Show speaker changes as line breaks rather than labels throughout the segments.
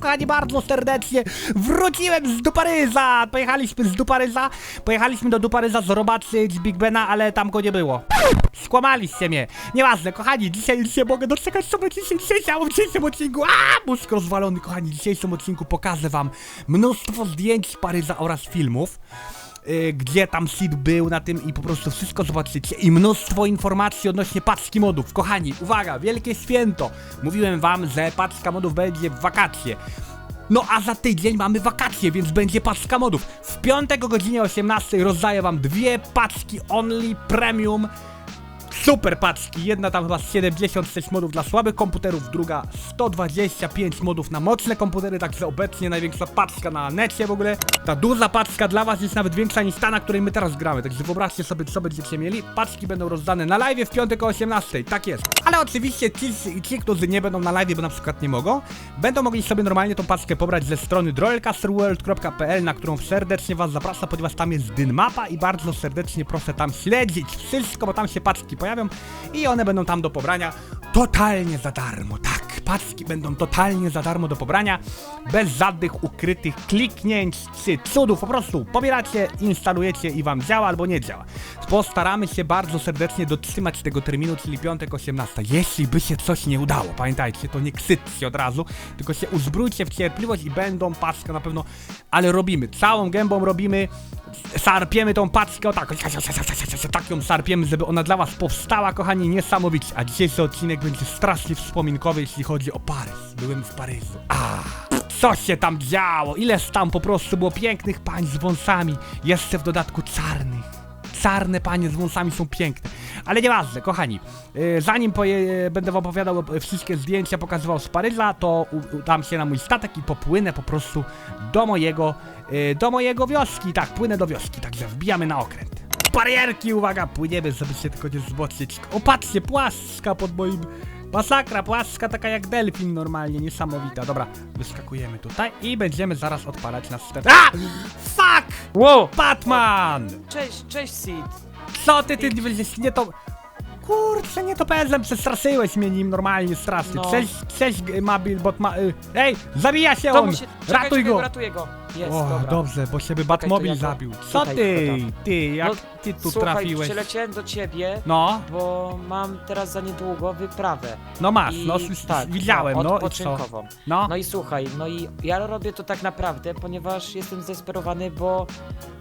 kochani, bardzo serdecznie. Wróciłem z Duparyza. Pojechaliśmy z Duparyza. Pojechaliśmy do Duparyza zobaczyć Big Bena, ale tam go nie było. Skłamaliście mnie. Nieważne, kochani, dzisiaj nie mogę doczekać, co będzie dzisiaj dzisiaj w dzisiejszym odcinku. A, mózg rozwalony, kochani, w dzisiejszym odcinku pokażę wam mnóstwo zdjęć z Paryża oraz filmów y, gdzie tam Sid był na tym i po prostu wszystko zobaczycie i mnóstwo informacji odnośnie paczki modów. Kochani, uwaga, wielkie święto. Mówiłem wam, że paczka modów będzie w wakacje. No a za tydzień mamy wakacje, więc będzie paczka modów. W piątek o godzinie 18 rozdaję wam dwie paczki Only Premium Super paczki, jedna tam chyba 76 modów dla słabych komputerów, druga 125 modów na mocne komputery, także obecnie największa paczka na necie w ogóle. Ta duża paczka dla was jest nawet większa niż ta, na której my teraz gramy, także wyobraźcie sobie, co będziecie mieli. Paczki będą rozdane na live w piątek o 18, tak jest. Ale oczywiście ci, ci którzy nie będą na live, bo na przykład nie mogą, będą mogli sobie normalnie tą paczkę pobrać ze strony royalcasterworld.pl, na którą serdecznie was zapraszam, ponieważ tam jest dyn mapa i bardzo serdecznie proszę tam śledzić wszystko, bo tam się paczki pojawią i one będą tam do pobrania totalnie za darmo, tak, paczki będą totalnie za darmo do pobrania, bez żadnych ukrytych kliknięć czy cudów, po prostu pobieracie, instalujecie i wam działa albo nie działa. Postaramy się bardzo serdecznie dotrzymać tego terminu, czyli piątek 18. Jeśli by się coś nie udało, pamiętajcie, to nie ksyćcie od razu, tylko się uzbrójcie w cierpliwość i będą paczkę na pewno, ale robimy, całą gębą robimy, sarpiemy tą paczkę, o tak, tak ją sarpiemy, żeby ona dla was powstała, kochani, niesamowicie. A dzisiejszy odcinek będzie strasznie wspominkowy, jeśli chodzi o Paryż. Byłem w Paryżu. A, co się tam działo? Ileż tam po prostu było pięknych pań z wąsami, jeszcze w dodatku czarnych. Czarne panie z wąsami są piękne. Ale nieważne, kochani. Yy, zanim będę wam opowiadał wszystkie zdjęcia, pokazywał z Paryża, to udam się na mój statek i popłynę po prostu do mojego, yy, do mojego wioski. Tak, płynę do wioski, także wbijamy na okręt. Barierki, uwaga, płyniemy, żeby się tylko nie zboczyć. O, patrzcie, płaska pod moim... Masakra, płaska taka jak delfin normalnie, niesamowita. Dobra, wyskakujemy tutaj i będziemy zaraz odpalać nasz ster... A! Fuck!
Wow!
Batman!
Cześć, cześć Sid!
Co ty, ty nie będziesz, nie to... Kurczę, nie to pezlem, przestraszyłeś mnie nim normalnie strasznie.
No.
Cześć, cześć, Mabil, bot ma... y, Ej, zabija się
To
on!
Czekaj,
Ratuj
czekaj,
go!
Ratuję go! Jest,
O,
dobra.
dobrze, bo się by
to
Batmobil
ja go-
zabił. Co
Tutaj,
ty, ty, jak
No,
ty tu
Słuchaj,
trafiłeś?
przyleciałem do ciebie,
No,
bo mam teraz za niedługo wyprawę.
no masz, no s-
tak,
widziałem, no i co?
odpoczynkową.
No,
No i słuchaj, no i ja robię to tak naprawdę, ponieważ jestem zdesperowany, bo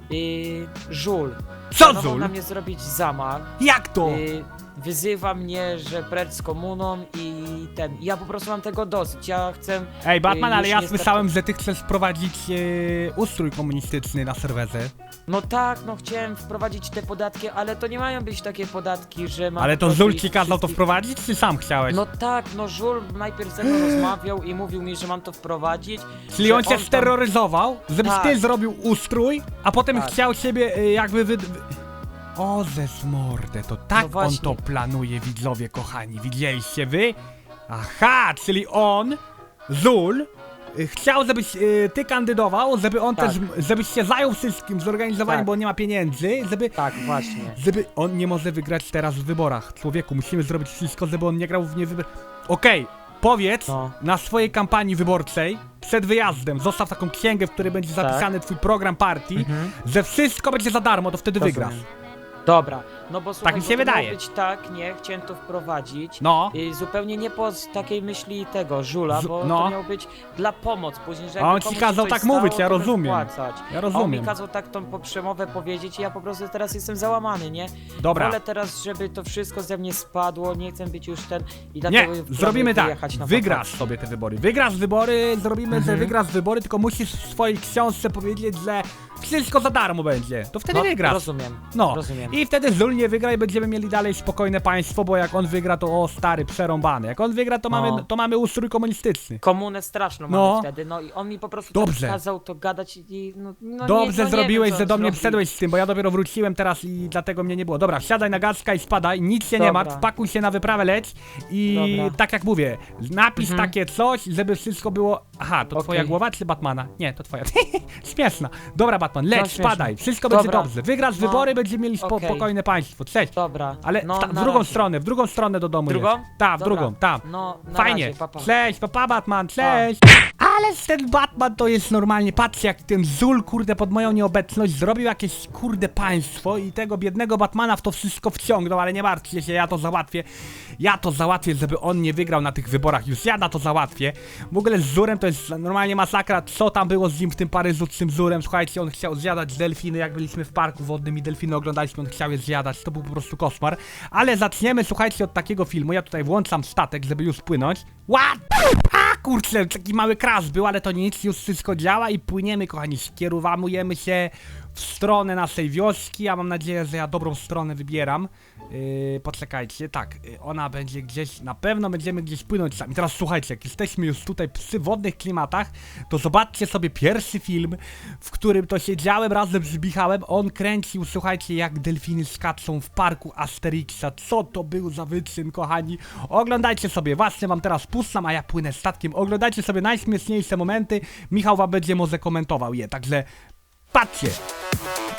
yy, żul planował
Zul?
na mnie zrobić zamach.
Jak to?
Yy, wyzywa mnie, że precz z komuną i ten. Ja po prostu mam tego dosyć. Ja chcę.
Ej, Batman,
y,
ale
już
ja
nie
słyszałem, że ty chcesz wprowadzić e, ustrój komunistyczny na serwerze.
No tak, no chciałem wprowadzić te podatki, ale to nie mają być takie podatki, że mam.
Ale
po
to
prostu
Zul
ich
ci kazał to
wszystkich-
wprowadzić, czy sam chciałeś?
No tak, no Żul najpierw ze mną rozmawiał i mówił mi, że mam to wprowadzić.
Czyli
że
on cię
tam-
steroryzował, żebyś
Tak.
ty zrobił ustrój, a potem
Tak.
chciał siebie y, jakby wy... wy- O, zes mordę, to tak
No
on
właśnie.
to planuje, widzowie kochani. Widzieliście wy? Aha, czyli on, Zul, y, chciał, żebyś y, ty kandydował, żeby on
Tak.
też, żebyś się zajął wszystkim, zorganizowaniem,
Tak.
bo on nie ma pieniędzy, żeby...
Tak, właśnie.
Żeby on nie może wygrać teraz w wyborach. Człowieku, musimy zrobić wszystko, żeby on nie grał w nie wybor... Okej, powiedz
No.
na swojej kampanii wyborczej, przed wyjazdem, zostaw taką księgę, w której będzie
Tak.
zapisany twój program partii,
Mhm.
że wszystko będzie za darmo, to wtedy
Rozumiem.
wygrasz.
Dobra, no bo słuchaj,
mi się
bo to
wydaje.
Miało być tak, nie, chciałem to wprowadzić.
No.
I zupełnie nie po z takiej myśli tego żula,
Z-
bo
no.
to miał być dla pomoc później, że
A on ci
komuś
kazał
coś
tak
stało,
mówić, ja
to
rozumiem.
Wpłacać.
Ja
A on mi
rozumiem.
kazał tak tą przemowę powiedzieć i ja po prostu teraz jestem załamany, nie?
Dobra.
Wolę teraz, żeby to wszystko ze mnie spadło, nie chcę być już ten i
Nie,
dlatego
zrobimy tak.
wyjechać na
Wygrasz
wakacje.
sobie te wybory. Wygrasz wybory, zrobimy, że
Mhm.
wygrasz wybory, tylko musisz w swojej książce powiedzieć, że wszystko za darmo będzie. To wtedy
No,
wygrasz.
rozumiem,
No.
rozumiem.
I wtedy Zul nie wygra i będziemy mieli dalej spokojne państwo, bo jak on wygra, to o stary, przerąbany. Jak on wygra, to,
No.
mamy, to mamy ustrój komunistyczny.
Komunę straszną
No.
mamy wtedy, no i on mi po prostu
Dobrze.
tak kazał to gadać i no, no
Dobrze
nie, no
zrobiłeś,
nie wiem,
że do mnie
zrobił.
wszedłeś z tym, bo ja dopiero wróciłem teraz i dlatego mnie nie było. Dobra, wsiadaj na gazka i spadaj, nic się nie
Dobra.
martw, pakuj się na wyprawę, leć i
Dobra.
tak jak mówię, napisz
Mhm.
takie coś, żeby wszystko było... Aha, to twoja
Okej.
głowa czy Batmana? Nie, to twoja. Śmieszna. Dobra, Batman, leć,
No, śmieszne.
spadaj, wszystko będzie
Dobra.
dobrze. Wygrasz
No.
wybory, będziemy mieli spo,
Okej.
spokojne państwo. Cześć.
Dobra,
Ale
no,
ta, w
na
drugą
razie.
stronę, w drugą stronę do domu
Drugą?
Tak, w
Dobra.
drugą, tam.
No, na
Fajnie.
razie, papa.
Cześć, papa Batman, cześć. Ale ten Batman to jest normalnie, patrzcie jak ten Zul, kurde, pod moją nieobecność zrobił jakieś, kurde, państwo i tego biednego Batmana w to wszystko wciągnął, ale nie martwcie się, ja to załatwię. Ja to załatwię, żeby on nie wygrał na tych wyborach, już ja na to załatwię. W ogóle z Zurem to jest normalnie masakra, co tam było z nim w tym Paryżu, z tym Zurem, słuchajcie, on chciał zjadać delfiny, jak byliśmy w parku wodnym i delfiny oglądaliśmy, on chciał je zjadać, to był po prostu koszmar. Ale zaczniemy, słuchajcie, od takiego filmu, ja tutaj włączam statek, żeby już płynąć. What? A kurczę, taki mały crash był, ale to nic, już wszystko działa i płyniemy, kochani, skierowujemy się stronę naszej wioski, ja mam nadzieję, że ja dobrą stronę wybieram. Yy, poczekajcie, tak, yy, ona będzie gdzieś, na pewno będziemy gdzieś płynąć sami. Teraz słuchajcie, jak jesteśmy już tutaj przy wodnych klimatach, to zobaczcie sobie pierwszy film, w którym to siedziałem razem z Michałem, on kręcił, słuchajcie, jak delfiny skaczą w parku Asterixa. Co to był za wyczyn, kochani? Oglądajcie sobie, właśnie wam teraz puszczam, a ja płynę statkiem. Oglądajcie sobie najśmieszniejsze momenty, Michał wam będzie może komentował je, także patrzcie.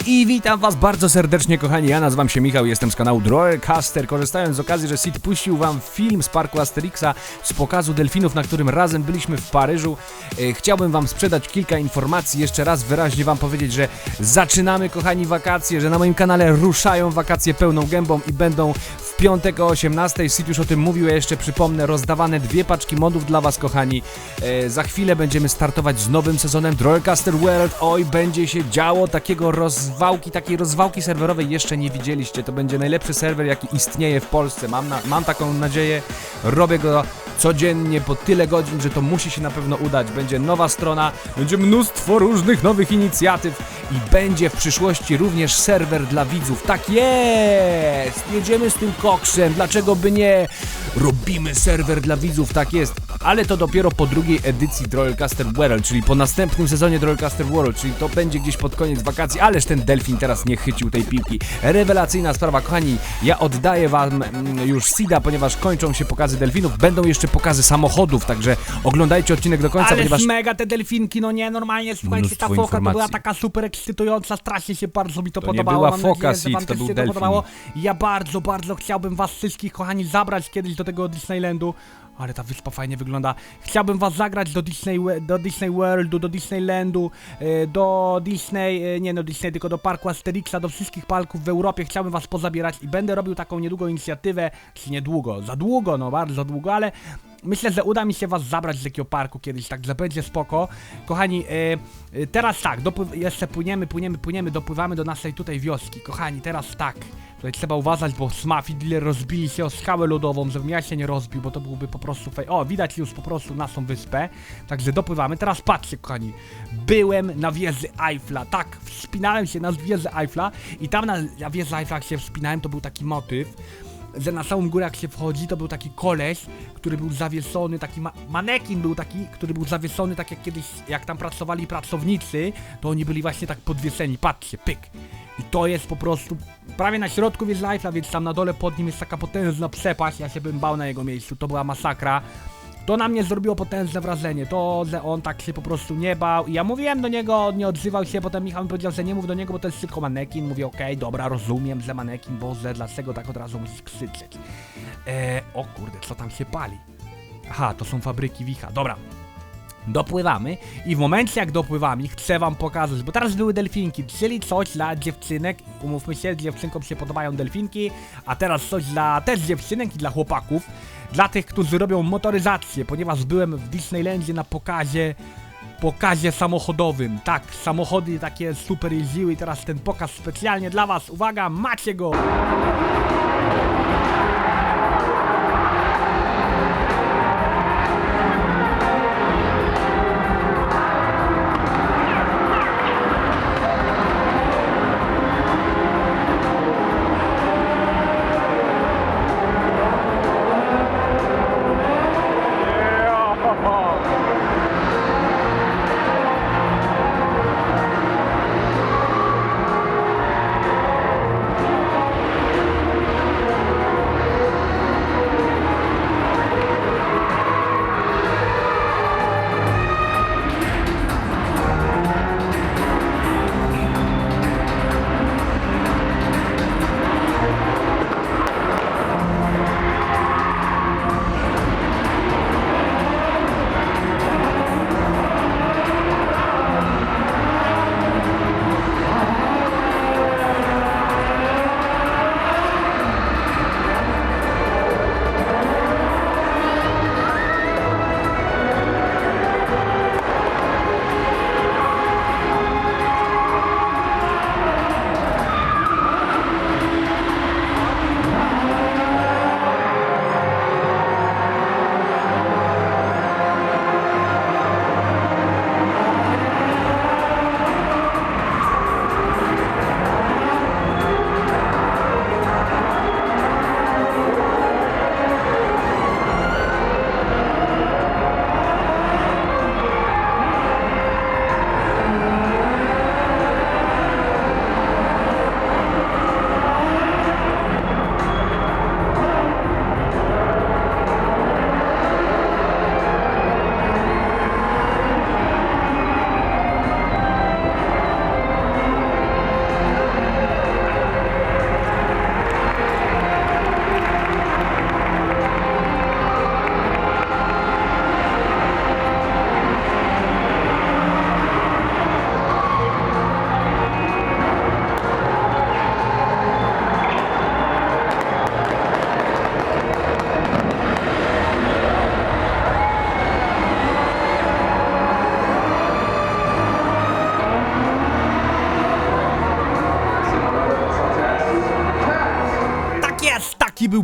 I witam was bardzo serdecznie kochani, ja nazywam się Michał, jestem z kanału Droidcaster. Korzystając z okazji, że Sid puścił wam film z parku Asterixa z pokazu delfinów, na którym razem byliśmy w Paryżu, e, chciałbym wam sprzedać kilka informacji, jeszcze raz wyraźnie wam powiedzieć, że zaczynamy kochani wakacje, że na moim kanale ruszają wakacje pełną gębą i będą piątek o 18, Sid już o tym mówił, ja jeszcze przypomnę, rozdawane dwie paczki modów dla was kochani. E, za chwilę będziemy startować z nowym sezonem Droidcaster World, oj będzie się działo, takiego rozwałki, takiej rozwałki serwerowej jeszcze nie widzieliście, to będzie najlepszy serwer jaki istnieje w Polsce, mam, na, mam taką nadzieję, robię go codziennie po tyle godzin, że to musi się na pewno udać, będzie nowa strona, będzie mnóstwo różnych nowych inicjatyw i będzie w przyszłości również serwer dla widzów, tak jest, jedziemy z tym koksem, dlaczego by nie, robimy serwer dla widzów, tak jest, ale to dopiero po drugiej edycji Droidcaster World, czyli po następnym sezonie Droidcaster World, czyli to będzie gdzieś pod koniec wakacji, ależ ten delfin teraz nie chycił tej piłki. Rewelacyjna sprawa, kochani, ja oddaję wam mm, już Sida, ponieważ kończą się pokazy delfinów, będą jeszcze pokazy samochodów, także oglądajcie odcinek do końca,
Ale
ponieważ...
mega te delfinki, no nie, normalnie, słuchajcie, ta foka to była taka super ekscytująca, strasznie się bardzo mi to,
To nie
podobało.
była
Mam
foka,
nadzieję, że
Sid,
wam
to
też
był
się
delfin.
podobało. Ja bardzo, bardzo chciałbym was wszystkich, kochani, zabrać kiedyś do tego Disneylandu. Ale ta wyspa fajnie wygląda. Chciałbym was zagrać do Disney, do Disney Worldu, do Disneylandu, e, do Disney, e, nie no Disney, tylko do parku Asterixa, do wszystkich parków w Europie. Chciałbym was pozabierać i będę robił taką niedługo inicjatywę, czy niedługo, za długo, no bardzo długo, ale Myślę, że uda mi się was zabrać z takiego parku kiedyś, także będzie spoko. Kochani, e, teraz tak, jeszcze płyniemy, płyniemy, płyniemy, dopływamy do naszej tutaj wioski. Kochani, teraz tak, tutaj trzeba uważać, bo Smaf i Dealer rozbili się o skałę lodową, żebym ja się nie rozbił, bo to byłby po prostu fej. O, widać już po prostu naszą wyspę, także dopływamy. Teraz patrzcie, kochani, byłem na wieży Eiffla, tak, wspinałem się na wieżę Eiffla i tam na, na wieżę Eiffla jak się wspinałem, to był taki motyw, że na samą górę jak się wchodzi, to był taki koleś, który był zawieszony, taki ma manekin był taki, który był zawieszony tak jak kiedyś, jak tam pracowali pracownicy, to oni byli właśnie tak podwieszeni, patrzcie, pyk. I to jest po prostu prawie na środku wieży Eiffla, więc tam na dole pod nim jest taka potężna przepaść, ja się bym bał na jego miejscu, to była masakra. To na mnie zrobiło potężne wrażenie, to, że on tak się po prostu nie bał i ja mówiłem do niego, on nie odzywał się, potem Michał mi powiedział, że nie mów do niego, bo to jest tylko manekin, mówię okej, dobra, rozumiem, że manekin, Boże, dlaczego tak od razu musisz krzyczeć. Eee, o kurde, co tam się pali? Aha, to są fabryki wicha, dobra. Dopływamy i w momencie jak dopływamy chcę wam pokazać, bo teraz były delfinki, czyli coś dla dziewczynek, umówmy się, dziewczynkom się podobają delfinki, a teraz coś dla też dziewczynek i dla chłopaków, dla tych, którzy robią motoryzację, ponieważ byłem w Disneylandzie na pokazie pokazie samochodowym. Tak, samochody takie super jeździły i teraz ten pokaz specjalnie dla was. Uwaga, macie go!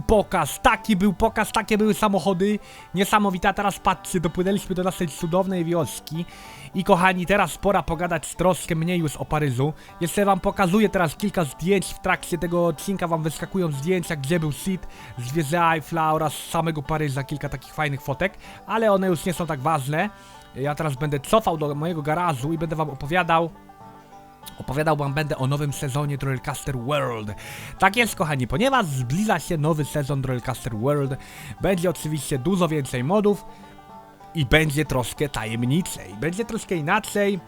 Pokaz, taki był pokaz, takie były samochody. Niesamowite, a teraz patrzcie, dopłynęliśmy do naszej cudownej wioski. I kochani, teraz pora pogadać troszkę mniej już o Paryżu. Jeszcze wam pokazuję teraz kilka zdjęć w trakcie tego odcinka, wam wyskakują zdjęcia, gdzie był Sid, z wieży Eiffla oraz z samego Paryża, kilka takich fajnych fotek, ale one już nie są tak ważne. Ja teraz będę cofał do mojego garażu i będę wam opowiadał Opowiadał wam będę o nowym sezonie Droidcaster World. Tak jest, kochani, ponieważ zbliża się nowy sezon Droidcaster World, będzie oczywiście dużo więcej modów i będzie troszkę tajemniczej. Będzie troszkę inaczej.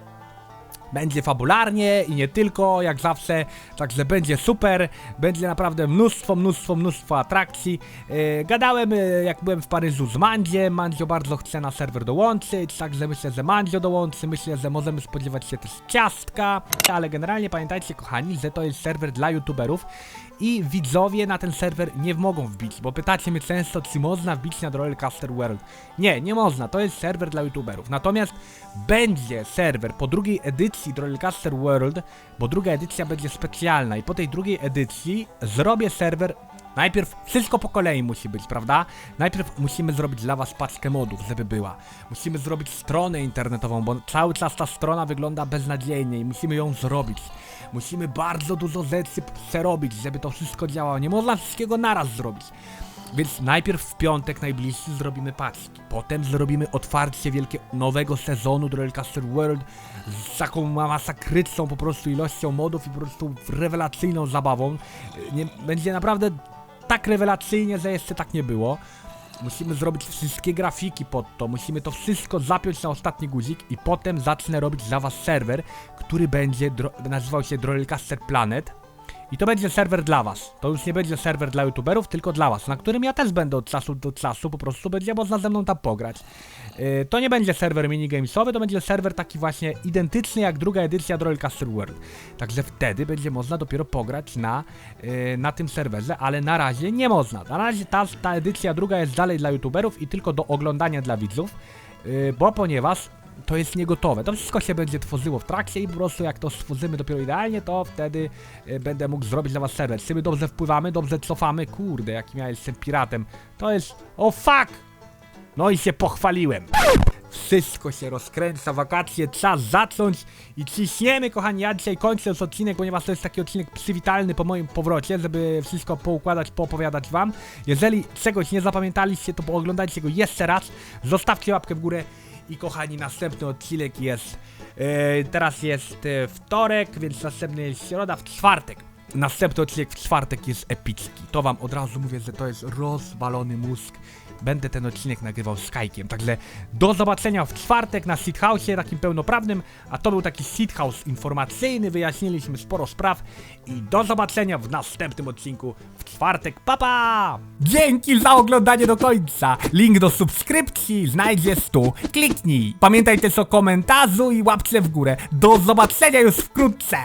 Będzie fabularnie i nie tylko, jak zawsze, także będzie super, będzie naprawdę mnóstwo, mnóstwo, mnóstwo atrakcji. E, gadałem, e, jak byłem w Paryżu z Mandziem, Mandzio bardzo chce na serwer dołączyć, także myślę, że Mandzio dołączy, myślę, że możemy spodziewać się też ciastka, ale generalnie pamiętajcie, kochani, że to jest serwer dla youtuberów i widzowie na ten serwer nie mogą wbić, bo pytacie mnie często, czy można wbić na Royalcaster World. Nie, nie można, to jest serwer dla youtuberów. Natomiast będzie serwer po drugiej edycji Royalcaster World, bo druga edycja będzie specjalna i po tej drugiej edycji zrobię serwer Najpierw wszystko po kolei musi być, prawda? Najpierw musimy zrobić dla was paczkę modów, żeby była. Musimy zrobić stronę internetową, bo cały czas ta strona wygląda beznadziejnie i musimy ją zrobić. Musimy bardzo dużo rzeczy przerobić, żeby to wszystko działało. Nie można wszystkiego naraz zrobić. Więc najpierw w piątek najbliższy zrobimy paczki. Potem zrobimy otwarcie wielkie nowego sezonu Royalcaster World z taką masakryczną po prostu ilością modów i po prostu rewelacyjną zabawą. Nie, będzie naprawdę tak rewelacyjnie, że jeszcze tak nie było. Musimy zrobić wszystkie grafiki pod to, musimy to wszystko zapiąć na ostatni guzik i potem zacznę robić dla was serwer, który będzie nazywał się Droidcaster Planet. I to będzie serwer dla was. To już nie będzie serwer dla youtuberów, tylko dla was, na którym ja też będę od czasu do czasu, po prostu będzie można ze mną tam pograć. Yy, to nie będzie serwer minigamesowy, to będzie serwer taki właśnie identyczny jak druga edycja Droidcaster World. Także wtedy będzie można dopiero pograć na, yy, na tym serwerze, ale na razie nie można. Na razie ta, ta edycja druga jest dalej dla youtuberów i tylko do oglądania dla widzów, yy, bo ponieważ to jest niegotowe. To wszystko się będzie tworzyło w trakcie i po prostu jak to stworzymy dopiero idealnie, to wtedy y, będę mógł zrobić dla was serwer. Czy my dobrze wpływamy, dobrze cofamy? Kurde, jakim ja jestem piratem. To jest... O fuck! No i się pochwaliłem. Wszystko się rozkręca, wakacje, czas zacząć i ciśniemy, kochani. Ja dzisiaj kończę już odcinek, ponieważ to jest taki odcinek przywitalny po moim powrocie, żeby wszystko poukładać, poopowiadać wam. Jeżeli czegoś nie zapamiętaliście, to pooglądajcie go jeszcze raz. Zostawcie łapkę w górę i kochani, następny odcinek jest. e, teraz jest e, wtorek, więc następny jest środa, w czwartek. Następny odcinek w czwartek jest epicki. To wam od razu mówię, że to jest rozwalony mózg. Będę ten odcinek nagrywał z Kajkiem. Także do zobaczenia w czwartek na Seed House takim pełnoprawnym. A to był taki Seed informacyjny. Wyjaśniliśmy sporo spraw. I do zobaczenia w następnym odcinku w czwartek. Pa pa! Dzięki za oglądanie do końca. Link do subskrypcji znajdziesz tu. Kliknij. Pamiętaj też o komentarzu i łapce w górę. Do zobaczenia już wkrótce.